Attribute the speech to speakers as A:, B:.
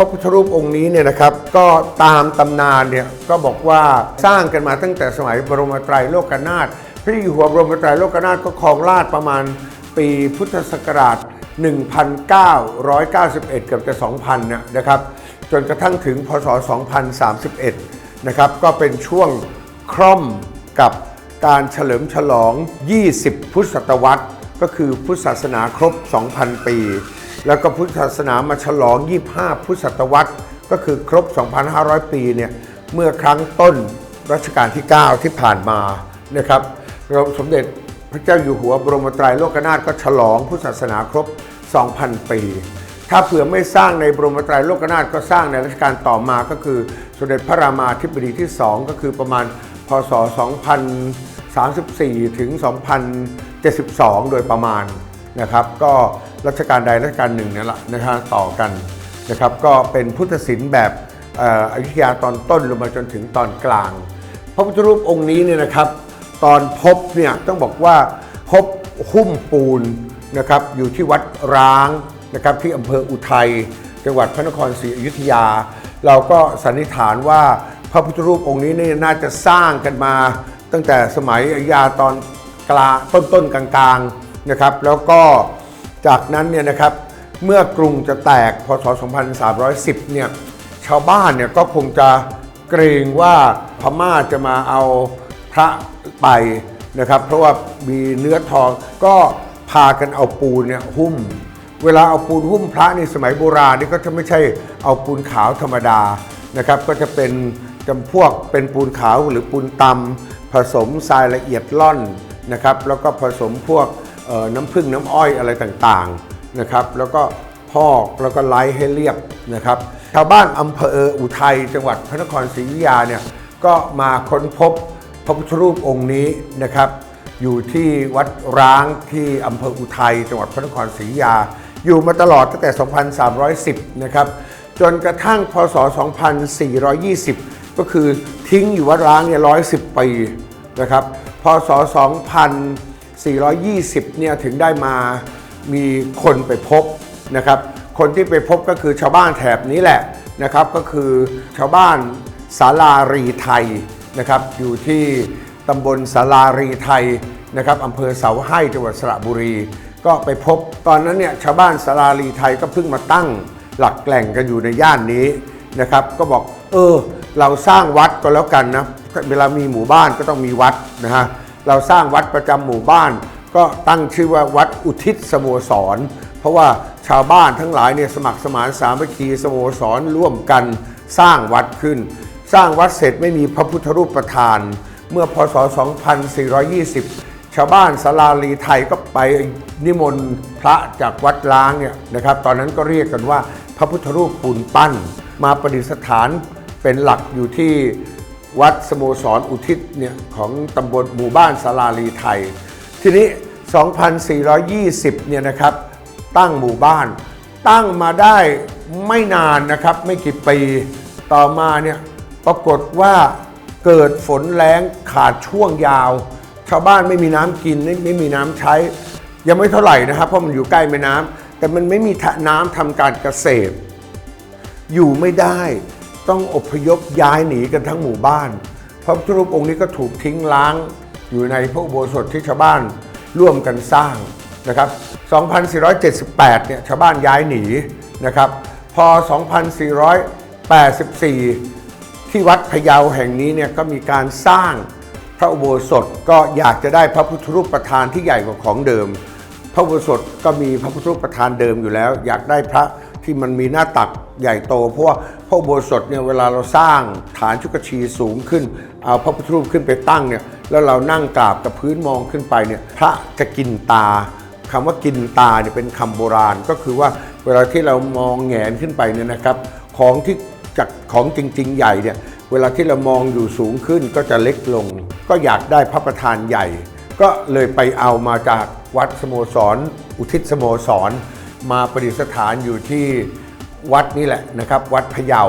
A: พระพุทธรูปองค์นี้เนี่ยนะครับก็ตามตำนานเนี่ยก็บอกว่าสร้างกันมาตั้งแต่สมัยบรมไตรโลกนาถพระอยู่หัวบรมไตรโลกนาถก็ครองราชประมาณปีพุทธศักราช 1991 เกือบจะ 2,000นะนะครับจนกระทั่งถึงพศ 2031 นะครับก็เป็นช่วงคร่อมกับการเฉลิมฉลอง 20 พุทธศตวรรษ ก็คือพุทธศาสนาครบ 2,000 ปี แล้วก็พุทธศาสนามาฉลอง 25 พุทธศตวรรษ ก็คือครบ 2,500 ปีเนี่ยเมื่อครั้งต้นรัชกาลที่ 9 ที่ผ่านมานะครับเราสมเด็จพระเจ้าอยู่หัวบรมไตรโลกนาถก็ฉลองพุทธศาสนาครบ 2,000 ปี ถ้าเผื่อไม่สร้างในบรมไตรโลกนาถก็สร้างในรัชกาลต่อมาก็คือสมเด็จพระรามาธิบดีที่ 2 ก็คือประมาณพศ 2034 ถึง 2072 โดยประมาณ นะครับ ก็รัชกาลใดรัชกาลหนึ่งนี่แหละนะครับต่อกันนะครับ ก็เป็นพุทธศิลป์แบบอยุธยาตอนต้นลงมาจนถึงตอนกลาง พระพุทธรูปองค์นี้เนี่ยนะครับ ตอนพบเนี่ยต้องบอกว่าพบหุ้มปูนนะครับอยู่ที่วัดร้างนะครับที่อำเภออุทัยจังหวัดพระนครศรีอยุธยา เราก็สันนิษฐานว่าพระพุทธรูปองค์นี้นี่น่าจะสร้างกันมา ตั้งแต่สมัยอยุธยาตอนกลางต้นต้นๆกลางๆ นะครับ แล้วก็จากนั้นเนี่ยนะครับเมื่อกรุงจะแตกพศ 2310 เนี่ยชาวบ้านเนี่ยก็คงจะเกรงว่าพม่าจะมาเอาพระไปนะครับ เพราะว่ามีเนื้อทองก็พากันเอาปูนเนี่ยหุ้ม เวลาเอาปูนหุ้มพระในสมัยโบราณนี่ก็จะไม่ใช่เอาปูนขาวธรรมดานะครับ ก็จะเป็นจำพวกเป็นปูนขาวหรือปูนตำผสมทรายละเอียดล่อนนะครับ แล้วก็ผสมพวก น้ำผึ้งน้ำอ้อยอะไรต่างๆนะครับ แล้วก็พอกแล้วก็ไล่ให้เรียบนะครับชาวบ้านอำเภออุทัยจังหวัดพระนครศรีอยุธยาเนี่ยก็มาค้นพบพระพุทธรูปองค์นี้นะครับ อยู่ที่วัดร้างที่อำเภออุทัยจังหวัดพระนครศรีอยุธยา อยู่มาตลอดตั้งแต่ 2310 นะครับจนกระทั่งพศ 2420 ก็คือทิ้งอยู่วัดร้างเนี่ย110 ปีนะครับ พศ 420เนี่ยถึงได้มามีคนไปพบนะครับ คนที่ไปพบก็คือชาวบ้านแถบนี้แหละนะครับ ก็คือชาวบ้านสารารีไทยนะครับ อยู่ที่ตำบลสารารีไทยนะครับอำเภอเสาให้จังหวัดสระบุรี ก็ไปพบตอนนั้นเนี่ยชาวบ้านสารารีไทยก็เพิ่งมาตั้งหลักแหล่งกันอยู่ในย่านนี้นะครับ ก็บอกเออเราสร้างวัดก็แล้วกันนะเวลามีหมู่บ้านก็ต้องมีวัดนะฮะ เราสร้างวัดประจำหมู่บ้าน ก็ตั้งชื่อว่าวัดอุทิศสโมสร เพราะว่าชาวบ้านทั้งหลายเนี่ยสมัครสมานสามัคคีสโมสรร่วมกันสร้างวัดขึ้น สร้างวัดเสร็จไม่มีพระพุทธรูปประธาน เมื่อพศ 2420 ชาวบ้านสาราลีไทยก็ไปนิมนต์พระจากวัดล้างเนี่ยนะครับตอนนั้นก็เรียกกันว่าพระพุทธรูปปูนปั้น มาประดิษฐานเป็นหลักอยู่ที่ วัดสโมสรอุทิศเนี่ยของตำบลหมู่บ้านสาราลีไทย ทีนี้ 2420 เนี่ยนะครับ ตั้งหมู่บ้าน ตั้งมาได้ไม่นานนะครับ ไม่กี่ปีต่อมาเนี่ยปรากฏว่าเกิดฝนแล้งขาดช่วงยาว ชาวบ้านไม่มีน้ำกินไม่ไม่มีน้ำใช้ ยังไม่เท่าไหร่นะครับ เพราะมันอยู่ใกล้แม่น้ำแต่มันไม่มีน้ำทำการเกษตร อยู่ไม่ได้ ต้องอพยพย้ายหนีกันทั้งหมู่บ้าน พระพุทธรูปองค์นี้ก็ถูกทิ้งล้างอยู่ในพระอุโบสถที่ชาวบ้านร่วมกันสร้างนะครับ 2478 เนี่ยชาวบ้านย้ายหนีนะครับ พอ 2484 ที่วัดพะเยาแห่งนี้เนี่ยก็มีการสร้างพระอุโบสถก็อยากจะได้พระพุทธรูปประธานที่ใหญ่กว่าของเดิม พระอุโบสถก็มีพระพุทธรูปประธานเดิมอยู่แล้ว อยากได้พระ ที่มันมีหน้าตักใหญ่โต เพราะว่าพระโบสถเนี่ยเวลาเราสร้างฐานชุกชีสูงขึ้น เอาพระพุทธรูปขึ้นไปตั้งเนี่ยแล้วเรานั่งกราบกับพื้นมองขึ้นไปเนี่ยพระจะกินตาคำว่ากินตาเนี่ยเป็นคำโบราณก็คือว่าเวลาที่เรามองแงนขึ้นไปเนี่ยนะครับของที่จากของจริง ๆ ใหญ่เนี่ยเวลาที่เรามองอยู่สูงขึ้นก็จะเล็กลง ก็อยากได้พระประธานใหญ่ ก็เลยไปเอามาจากวัดสโมสร อุทิศสโมสร มาประดิษฐานอยู่ที่วัดนี่แหละนะครับ วัดพะเยา